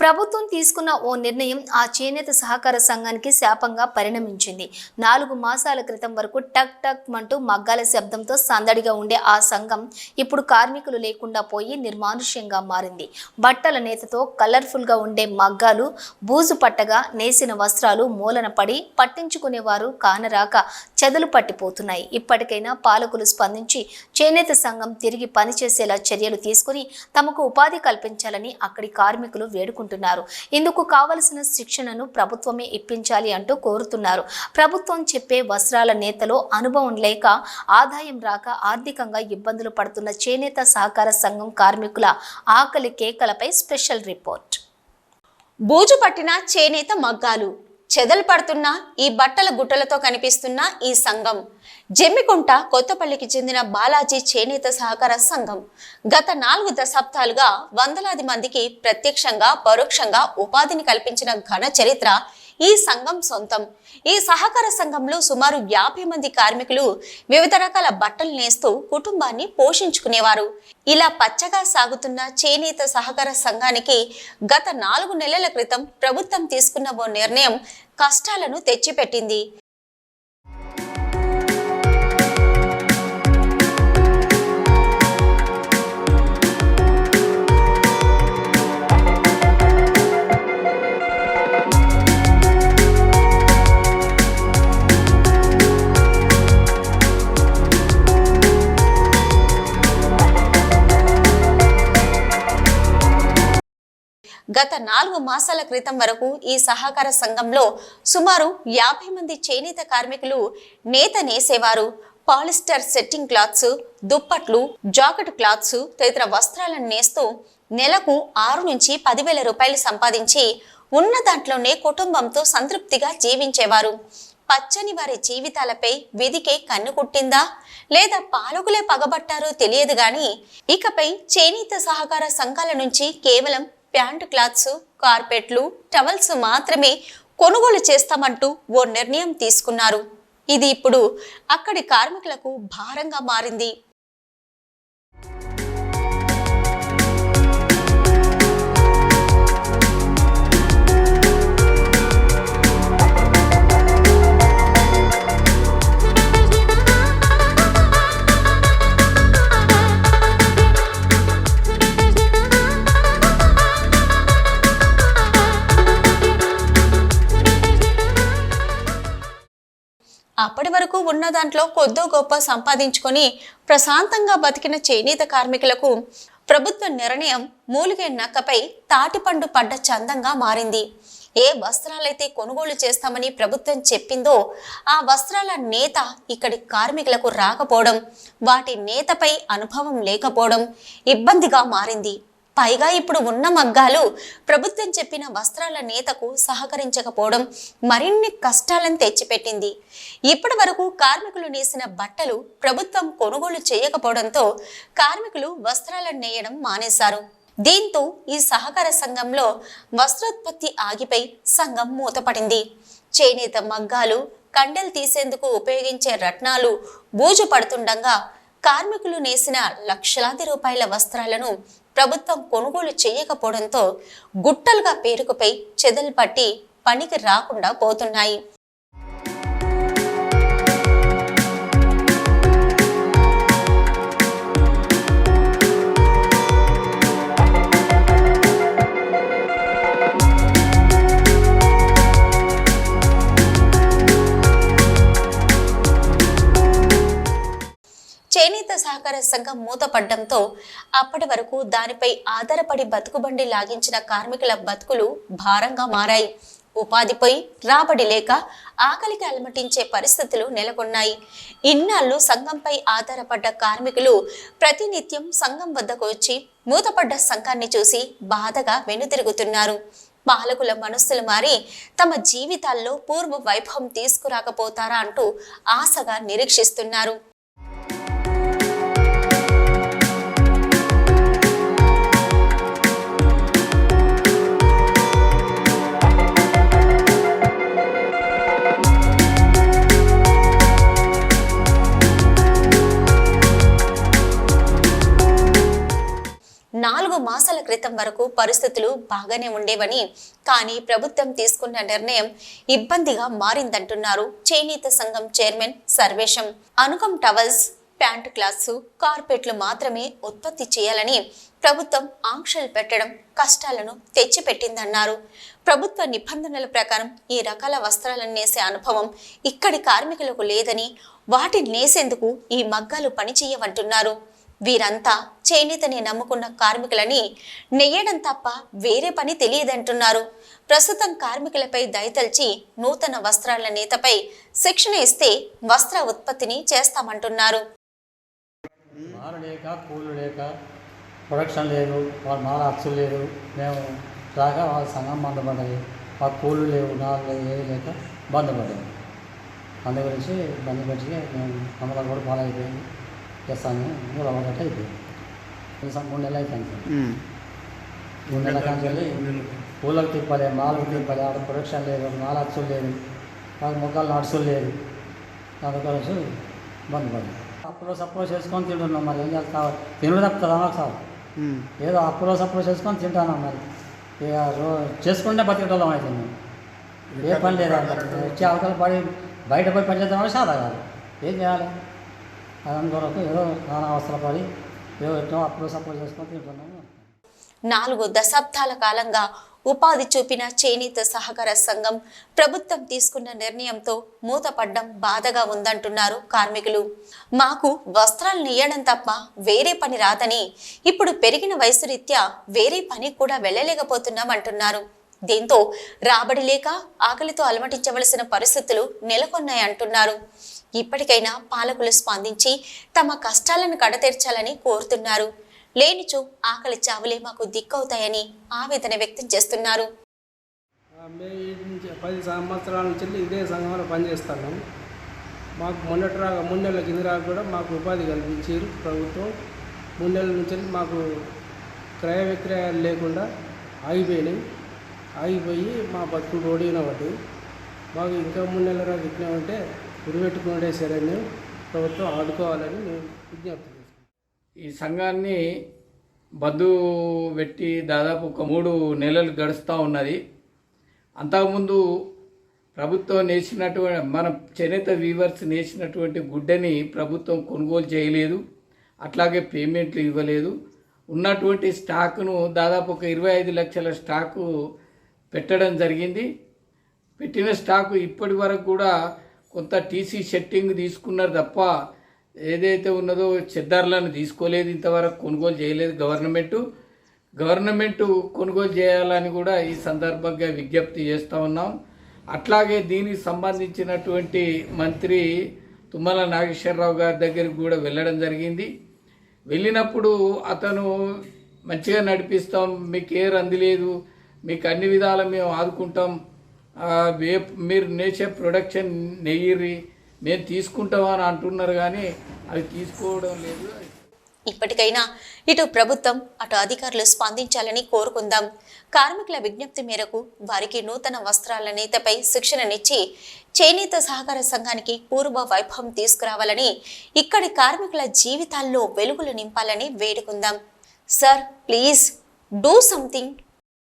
ప్రభుత్వం తీసుకున్న ఓ నిర్ణయం ఆ చేనేత సహకార సంఘానికి శాపంగా పరిణమించింది. నాలుగు మాసాల క్రితం వరకు టక్ టక్ మంటూ మగ్గాల శబ్దంతో సందడిగా ఉండే ఆ సంఘం ఇప్పుడు కార్మికులు లేకుండా పోయి నిర్మానుష్యంగా మారింది. బట్టల నేతతో కలర్ఫుల్గా ఉండే మగ్గాలు బూజు పట్టగా నేసిన వస్త్రాలు మూలన పడి పట్టించుకునేవారు కానరాక చెదలు పట్టిపోతున్నాయి. ఇప్పటికైనా పాలకులు స్పందించి చేనేత సంఘం తిరిగి పనిచేసేలా చర్యలు తీసుకుని తమకు ఉపాధి కల్పించాలని అక్కడి కార్మికులు వేడుకుంటున్నారు. ఇందుకు కావలసిన శిక్షణను ప్రభుత్వమే ఇప్పించాలి అంటూ కోరుతున్నారు. ప్రభుత్వం చెప్పే వస్త్రాల నేతలో అనుభవం లేక ఆదాయం రాక ఆర్థికంగా ఇబ్బందులు పడుతున్న చేనేత సహకార సంఘం కార్మికుల ఆకలి కేకలపై స్పెషల్ రిపోర్ట్. బూజు పట్టిన చేనేత మగ్గాలు. చెదలు పడుతున్న ఈ బట్టల గుట్టలతో కనిపిస్తున్న ఈ సంఘం. జమ్మికుంట కొత్తపల్లికి చెందిన బాలాజీ చేనేత సహకార సంఘం గత నాలుగు దశాబ్దాలుగా వందలాది మందికి ప్రత్యక్షంగా పరోక్షంగా ఉపాధిని కల్పించిన ఘన చరిత్ర ఈ సంఘం సొంతం. ఈ సహకార సంఘంలో సుమారు యాభై మంది కార్మికులు వివిధ రకాల బట్టలు నేస్తూ కుటుంబాన్ని పోషించుకునేవారు. ఇలా పచ్చగా సాగుతున్న చేనేత సహకార సంఘానికి గత నాలుగు నెలల క్రితం ప్రభుత్వం తీసుకున్న ఓ నిర్ణయం కష్టాలను తెచ్చిపెట్టింది. గత నాలుగు మాసాల క్రితం వరకు ఈ సహకార సంఘంలో సుమారు యాభై మంది చేనేత కార్మికులు నేత నేసేవారు పాలిస్టర్ సెట్టింగ్ క్లాత్స్ దుప్పట్లు జాకెట్ క్లాత్స్ తదితర వస్త్రాలను నేస్తూ నెలకు ఆరు నుంచి పదివేల రూపాయలు సంపాదించి ఉన్న దాంట్లోనే కుటుంబంతో సంతృప్తిగా జీవించేవారు. పచ్చని వారి జీవితాలపై విధికే కన్ను కుట్టిందా? లేదా పాలకులే పగబట్టారో తెలియదు గాని ఇకపై చేనేత సహకార సంఘాల నుంచి కేవలం ప్యాంటు క్లాత్స్ కార్పెట్లు టవల్స్ మాత్రమే కొనుగోలు చేస్తామంటూ ఓ నిర్ణయం తీసుకున్నారు. ఇది ఇప్పుడు అక్కడి కార్మికులకు భారంగా మారింది. అప్పటి వరకు ఉన్న దాంట్లో కొద్దో గొప్ప సంపాదించుకొని ప్రశాంతంగా బతికిన చేనేత కార్మికులకు ప్రభుత్వ నిర్ణయం మూలిగే నక్కపై తాటిపండు పడ్డ చందంగా మారింది. ఏ వస్త్రాలైతే కొనుగోలు చేస్తామని ప్రభుత్వం చెప్పిందో ఆ వస్త్రాల నేత ఇక్కడి కార్మికులకు రాకపోవడం వాటి నేతపై అనుభవం లేకపోవడం ఇబ్బందిగా మారింది. పైగా ఇప్పుడు ఉన్న మగ్గాలు ప్రభుత్వం చెప్పిన వస్త్రాల నేతకు సహకరించకపోవడం మరిన్ని కష్టాలను తెచ్చిపెట్టింది. ఇప్పటి వరకు కార్మికులు నేసిన బట్టలు ప్రభుత్వం కొనుగోలు చేయకపోవడంతో కార్మికులు వస్త్రాలను నేయడం మానేశారు. దీంతో ఈ సహకార సంఘంలో వస్త్రోత్పత్తి ఆగిపోయి సంఘం మూతపడింది. చేనేత మగ్గాలు కండెలు తీసేందుకు ఉపయోగించే రత్నాలు బూజు పడుతుండగా కార్మికులు నేసిన లక్షలాది రూపాయల వస్త్రాలను ప్రభుత్వం కొనుగోలు చేయకపోవడంతో గుట్టలుగా పేరుకుపై చెదలు పట్టి పనికి రాకుండా పోతున్నాయి. చేనేత సహకార సంఘం మూతపడ్డంతో అప్పటి వరకు దానిపై ఆధారపడి బతుకుబండి లాగించిన కార్మికుల బతుకులు భారంగా మారాయి. ఉపాధిపై రాబడి లేక ఆకలికి అలమటించే పరిస్థితులు నెలకొన్నాయి. ఇన్నాళ్ళు సంఘంపై ఆధారపడ్డ కార్మికులు ప్రతినిత్యం సంఘం వద్దకు వచ్చి మూతపడ్డ సంఘాన్ని చూసి బాధగా వెనుతిరుగుతున్నారు పాలకుల మనస్సులు మారి తమ జీవితాల్లో పూర్వ వైభవం తీసుకురాకపోతారా అంటూ ఆశగా నిరీక్షిస్తున్నారు. నాలుగు మాసాల క్రితం వరకు పరిస్థితులు బాగానే ఉండేవని కానీ ప్రభుత్వం తీసుకున్న నిర్ణయం ఇబ్బందిగా మారిందంటున్నారు చేనేత సంఘం చైర్మన్ సర్వేశం. అనుకం టవల్స్ ప్యాంట్ క్లాసు కార్పెట్లు మాత్రమే ఉత్పత్తి చేయాలని ప్రభుత్వం ఆంక్షలు పెట్టడం కష్టాలను తెచ్చిపెట్టిందన్నారు. ప్రభుత్వ నిబంధనల ప్రకారం ఈ రకాల వస్త్రాలను నేసే అనుభవం ఇక్కడి కార్మికులకు లేదని వాటిని నేసేందుకు ఈ మగ్గాలు పనిచేయవంటున్నారు. వీరంతా చేనేతని నమ్ముకున్న కార్మికులని నెయ్యడం తప్ప వేరే పని తెలియదంటున్నారు. ప్రస్తుతం కార్మికులపై దయతల్చి నూతన వస్త్రాల నేతపై శిక్షణ ఇస్తే వస్త్ర ఉత్పత్తిని చేస్తామంటున్నారు. ప్రొడక్షన్ లేదు వాళ్ళ మాల అచ్చులు లేదు మేము రాక వాళ్ళ సంఘం బంద్ పడ్డది కూలు లేవు నాలుగు లేవు ఏది లేక బంద్ అందు గురించి బంద్ మేము మమ్మల్ని కూడా పాలైపోయింది. మూడు అయిపోయింది. కనీసం మూడు నెలలు అయిపోయింది సార్. మూడు నెలల కానీ వెళ్ళి పూలకు తిప్పాలి మాలకు తిప్పాలి ఆడ ప్రొడక్షన్ లేదు మాల అచ్చులు లేదు మాకు మొక్కలు అడుచులు లేదు. అందుకోసం బంద్ పడ్డది అప్పుడో సప్పుడో చేసుకొని తింటున్నాం మరి ఏం చేస్తావు తినడు తప్పుతుందా మాకు సార్? ఏదో అప్పుడో సప్పుడో చేసుకొని తింటాను మరి. ఇక చేసుకుంటే బతికేటోళ్ళం అయితే మేము. ఏ పని లేదా వచ్చి అవతల పడి బయట పోయి పని చేద్దామని సాదా కాదు. ఏం చేయాలి? అందుకొరకు ఏదో నానా అవసరపడి ఏదో ఎట్టో అప్పుడో చేసుకొని తింటున్నాము. నాలుగు దశాబ్దాల కాలంగా ఉపాధి చూపిన చేనేత సహకార సంఘం ప్రభుత్వం తీసుకున్న నిర్ణయంతో మూతపడ్డం బాధగా ఉందంటున్నారు కార్మికులు. మాకు వస్త్రాలు నేయడం తప్ప వేరే పని రాదని ఇప్పుడు పెరిగిన వయసు రీత్యా వేరే పని కూడా వెళ్ళలేకపోతున్నాం అంటున్నారు దీంతో రాబడి లేక ఆకలితో అలమటించవలసిన పరిస్థితులు నెలకొన్నాయి అంటున్నారు. ఇప్పటికైనా పాలకులు స్పందించి తమ కష్టాలను కడతీర్చాలని కోరుతున్నారు. లేనిచో ఆకలి చావులే మాకు దిక్కవుతాయని ఆవేదన వ్యక్తం చేస్తున్నారు. పది సంవత్సరాల నుంచి ఇదే సంఘంలో పనిచేస్తున్నాం. మాకు మొన్నటి రాక మూడేళ్ళ కింద రాక కూడా మాకు ఉపాధి కల్పించారు ప్రభుత్వం. మూడేళ్ళ నుంచి మాకు క్రయ విక్రయాలు లేకుండా ఆగిపోయినాయి. ఆగిపోయి మా బతుకుడు ఓడిన ఒకటి మాకు ఇంకా మూడు నెలల రోజు ఇచ్చినామంటే గురిపెట్టుకునే సరే ప్రభుత్వం ఆదుకోవాలని మేము విజ్ఞప్తి ఈ సంఘాన్ని బద్దు పెట్టి దాదాపు ఒక మూడు నెలలు గడుస్తూ ఉన్నది. అంతకుముందు ప్రభుత్వం నేసినటువంటి మన చేనేత వీవర్స్ నేసినటువంటి గుడ్డని ప్రభుత్వం కొనుగోలు చేయలేదు. అట్లాగే పేమెంట్లు ఇవ్వలేదు. ఉన్నటువంటి స్టాకును దాదాపు ఒక ఇరవై ఐదు లక్షల స్టాకు పెట్టడం జరిగింది. పెట్టిన స్టాకు ఇప్పటి వరకు కూడా కొంత టీసీ సెట్టింగ్ తీసుకున్నారు తప్ప ఏదైతే ఉన్నదో చెద్దార్లను తీసుకోలేదు. ఇంతవరకు కొనుగోలు చేయలేదు గవర్నమెంటు. గవర్నమెంట్ కొనుగోలు చేయాలని కూడా ఈ సందర్భంగా విజ్ఞప్తి చేస్తూ ఉన్నాం. అట్లాగే దీనికి సంబంధించినటువంటి మంత్రి తుమ్మల నాగేశ్వరరావు గారి దగ్గరికి కూడా వెళ్ళడం జరిగింది. వెళ్ళినప్పుడు అతను మంచిగా నడిపిస్తాం మీకు ఏ రంది లేదు మీకు అన్ని విధాలు మేము ఆదుకుంటాం. ఆ, మీరు నేచే ప్రొడక్షన్ నెయ్యిరి మేము తీసుకుంటాం అని అంటున్నారు కానీ అవి తీసుకోవడం లేదు. ఇప్పటికైనా ఇటు ప్రభుత్వం అటు అధికారులు స్పందించాలని కోరుకుందాం. కార్మికుల విజ్ఞప్తి మేరకు వారికి నూతన వస్త్రాల నేతపై శిక్షణనిచ్చి చేనేత సహకార సంఘానికి పూర్వ వైభవం తీసుకురావాలని ఇక్కడి కార్మికుల జీవితాల్లో వెలుగులు నింపాలని వేడుకుందాం. Sir please do something